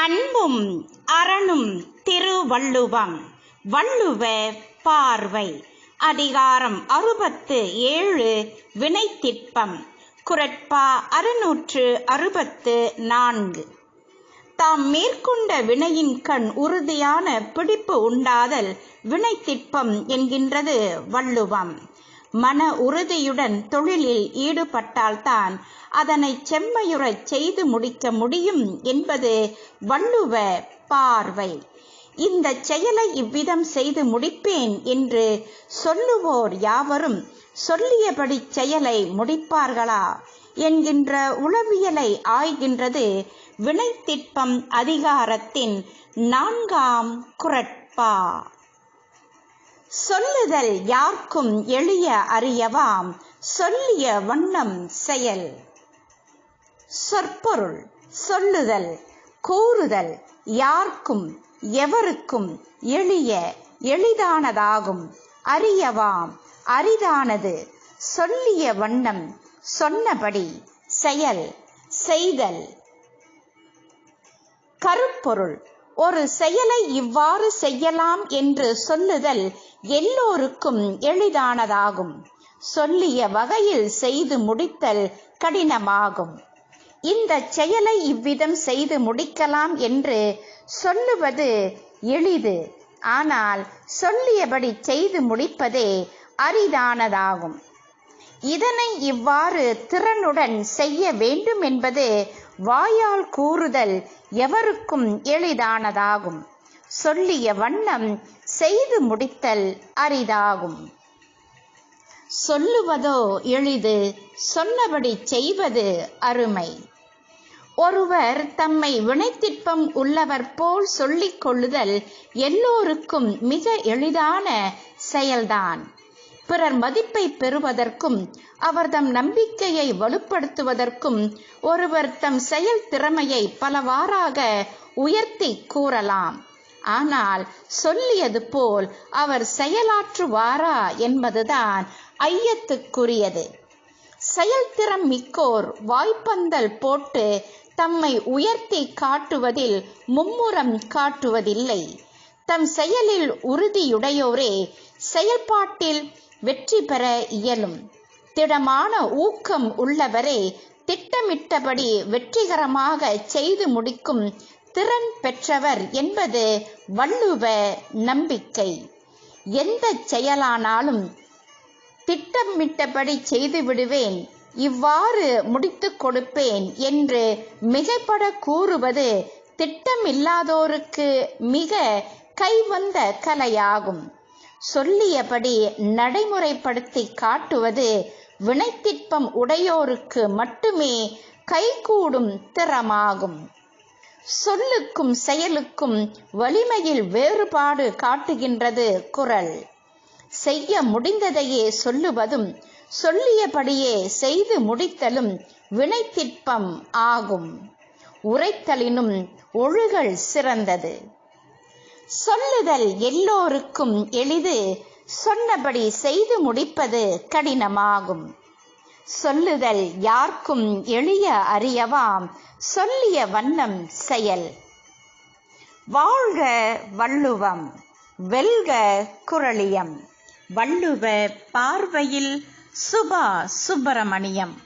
அன்பும் அரணும் திருவள்ளுவம். வள்ளுவ பார்வை. அதிகாரம் அறுபத்து ஏழு வினைத்திற்பம். குரட்பா அறுநூற்று அறுபத்து நான்கு. தாம் மேற்கொண்ட வினையின் கண் உறுதியான பிடிப்பு உண்டாதல் வினைத்திற்பம் என்கின்றது வள்ளுவம். மன உறுதியுடன் தொழிலில் ஈடுபட்டால்தான் அதனை செம்மையுறச் செய்து முடிக்க முடியும் என்பது வள்ளுவ பார்வை. இந்த செயலை இவ்விதம் செய்து முடிப்பேன் என்று சொல்லுவோர் யாவரும் சொல்லியபடி செயலை முடிப்பார்களா? என்கின்ற உளவியலை ஆய்கின்றது வினைத்திட்பம் அதிகாரத்தின் நான்காம் குரட்பா. சொல்லுதல் யார்க்கும் எளிய அறியவாம். சொல்லிய வண்ணம் செயல். சொற்பொருள் சொல்லுதல் கூறுதல் யார்க்கும் எவருக்கும் எளிய எளிதானதாகும். அறியவாம் அரிதானது. சொல்லிய வண்ணம் சொன்னபடி செயல் செய்தல். கருப்பொருள் ஒரு செயலை இவ்வாறு செய்யலாம் என்று சொல்லுதல் எல்லோருக்கும் எளிதானதாகும். சொல்லிய வகையில் செய்து முடித்தல் கடினமாகும். இந்த செயலை இவ்விதம் செய்து முடிக்கலாம் என்று சொல்லுவது எளிது. ஆனால் சொல்லியபடி செய்து முடிப்பதே அரிதானதாகும். இதனை இவ்வாறு திறனுடன் செய்ய வேண்டும் என்பது வாயால் கூறுதல் எவருக்கும் எளிதானதாகும். சொல்லிய வண்ணம் செய்து முடித்தல் அரிதாகும். சொல்லுவதோ எளிது சொன்னபடி செய்வது அருமை. ஒருவர் தம்மை வினைத்திற்பம் உள்ளவர் போல் சொல்லிக் கொள்ளுதல் எல்லோருக்கும் மிக எளிதான செயல்தான். பிறர் மதிப்பை பெறுவதற்கும் அவர்தம் நம்பிக்கையை வலுப்படுத்துவதற்கும் ஒருவர் தம் செயல் திறமையை பலவாறாக உயர்த்தி கூறலாம். ஆனால் சொல்லியது போல் அவர் செயலாற்றுவாரா என்பதுதான் ஐயத்துக்குரியது. செயல்திறம் மிக்கோர் வாய்ப்பந்தல் போட்டு தம்மை உயர்த்தி காட்டுவதில் மும்முரம் காட்டுவதில்லை. தம் செயலில் உறுதியுடையோரே செயல்பாட்டில் வெற்றி பெற இயலும். திடமான ஊக்கம் உள்ளவரே திட்டமிட்டபடி வெற்றிகரமாக செய்து முடிக்கும் திறன் பெற்றவர் என்பது வள்ளுவ நம்பிக்கை. எந்த செயலானாலும் திட்டமிட்டபடி செய்து விடுவேன். இவ்வாறு முடித்து கொடுப்பேன் என்று மிகைப்பட கூறுவது திட்டமில்லாதோருக்கு மிக கைவந்த கலையாகும். சொல்லியபடி நடைமுறைப்படுத்தி காட்டுவது வினைத்திற்பம் உடையோருக்கு மட்டுமே கைகூடும் திறமாகும். சொல்லுக்கும் செயலுக்கும் வலிமையில் வேறுபாடு காட்டுகின்றது குரல். செய்ய முடிந்ததையே சொல்லுவதும் சொல்லியபடியே செய்து முடித்தலும் வினைத்திற்பம் ஆகும். உரைத்தலினும் ஒழுகல் சிறந்தது. சொல்லுதல் எல்லோருக்கும் எளிது சொன்னபடி செய்து முடிப்பது கடினமாகும். சொல்லுதல் யார்க்கும் எளிய அறியவாம் சொல்லிய வண்ணம் செயல். வாழ்க வள்ளுவம் வெல்க குரளியம் வள்ளுவ பார்வையில் சுபா சுப்பிரமணியம்.